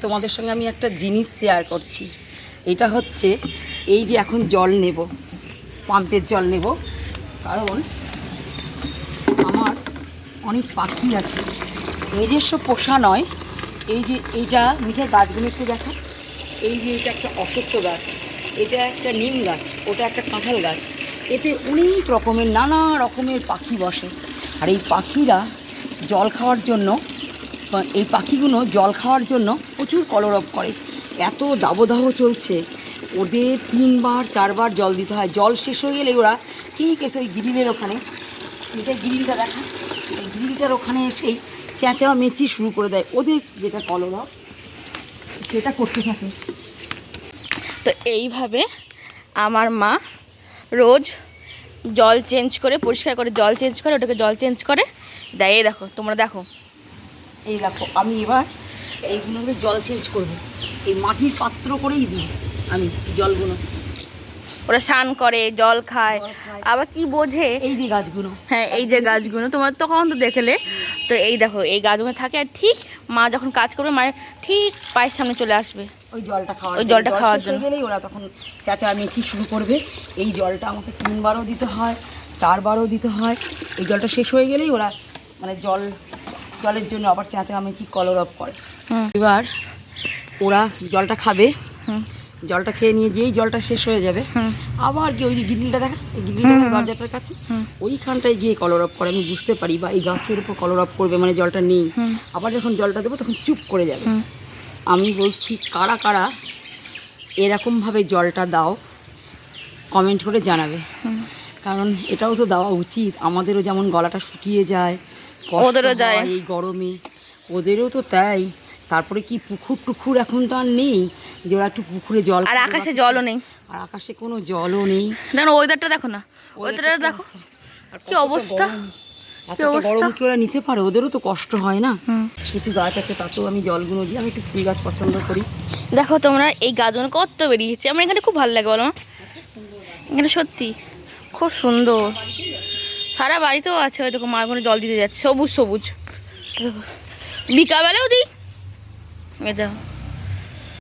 তোমাদের সঙ্গে আমি একটা জিনিস শেয়ার করছি। এটা হচ্ছে এই যে এখন জল নেব, পাম্পের জল নেব। কারণ আমার অনেক পাখি আছে। নিজস্ব পোষা নয়। এই যে এইটা মিঠে গাছগুলো একটু দেখা। এই যে এটা একটা অসত্য গাছ। এটা একটা নিম গাছ। ওটা একটা কাঁঠাল গাছ। এতে অনেক রকমের, নানা রকমের পাখি বসে। আর এই পাখিরা জল খাওয়ার জন্য এই পাখিগুলো জল খাওয়ার জন্য প্রচুর কলরব করে। এত দাবদাহ চলছে। ওদের তিনবার, চারবার জল দিতে হয়। জল শেষ হয়ে গেলে ওরা ঠিক এসে ওই গ্রিলের ওখানে এটা গ্রিলটা দেখা? এই গ্রিলটার ওখানে এসেই চেঁচা মেচি শুরু করে দেয়। ওদের যেটা কলরব, সেটা করতে থাকে। তো এইভাবে আমার মা রোজ জল চেঞ্জ করে, পরিষ্কার করে জল চেঞ্জ করে, ওটাকে জল চেঞ্জ করে দেয়। দেখো, তোমরা দেখো। এই দেখো আমি এবার এইগুলোকে জল চেঞ্জ করব। এই মাটির পাত্র করেই দিই আমি জলগুলো। ওরা স্নান করে জল খায়। আবার কি বোঝে? এই যে গাছগুলো। হ্যাঁ এই যে গাছগুলো তোমার তখন তো দেখলে। তো এই দেখো এই গাছগুলো থাকে আর ঠিক মা যখন কাজ করবে মায়ের ঠিক পায়ের সামনে চলে আসবে। ওই জলটা খাওয়া ওই জলটা জল খাওয়ার জন্য। গেলেই ওরা তখন চেঁচামেচি শুরু করবে। এই জলটা আমাকে তিনবারও দিতে হয় চারবারও দিতে হয়। এই জলটা শেষ হয়ে গেলেই ওরা মানে জল জলের জন্য আবার চেঁচামেচি অফ করে। এবার ওরা জলটা খাবে। জলটা খেয়ে নিয়ে যেই জলটা শেষ হয়ে যাবে আবার কি ওই যে গ্রিলটা দেখা এই গ্রিলটা দরজাটার কাছে ওইখানটায় গিয়ে কলর অফ করে আমি বুঝতে পারি বা এই গাছের উপর কলর অফ করবে মানে জলটা নেই। আবার যখন জলটা দেবো তখন চুপ করে যাবে। আমি বলছি কারা কারা এরকমভাবে জলটা দাও কমেন্ট করে জানাবে। কারণ এটাও তো দেওয়া উচিত। আমাদেরও যেমন গলাটা শুকিয়ে যায় ওদেরও যায়। এই গরমে। ওদেরও তো তাই। তারপরে কি পুকুর টুকুর এখন তো আর নেই যে ওরা একটু পুকুরে জল আর আকাশে জলও নেই। আর আকাশে কোনো জলও নেই। না না ওয়েদারটা দেখো না। ওয়েদারটা দেখো। কি অবস্থা? গরম। কি অবস্থা? ওরা নিতে পারে? ওদেরও তো কষ্ট হয় না। কিছু গাছ আছে তাতেও আমি জলগুলো দিই আমি একটু ফুল গাছ পছন্দ করি। দেখো তোমরা এই গাছগুলো কত বেরিয়েছে। আমার এখানে খুব ভালো লাগে বলো? এখানে সত্যি খুব সুন্দর। সারা বাড়িতেও আছে হয়তো মা ওখানে জল দিতে যাচ্ছে সবুজ সবুজ। বিকাবেলাও দিই। এটা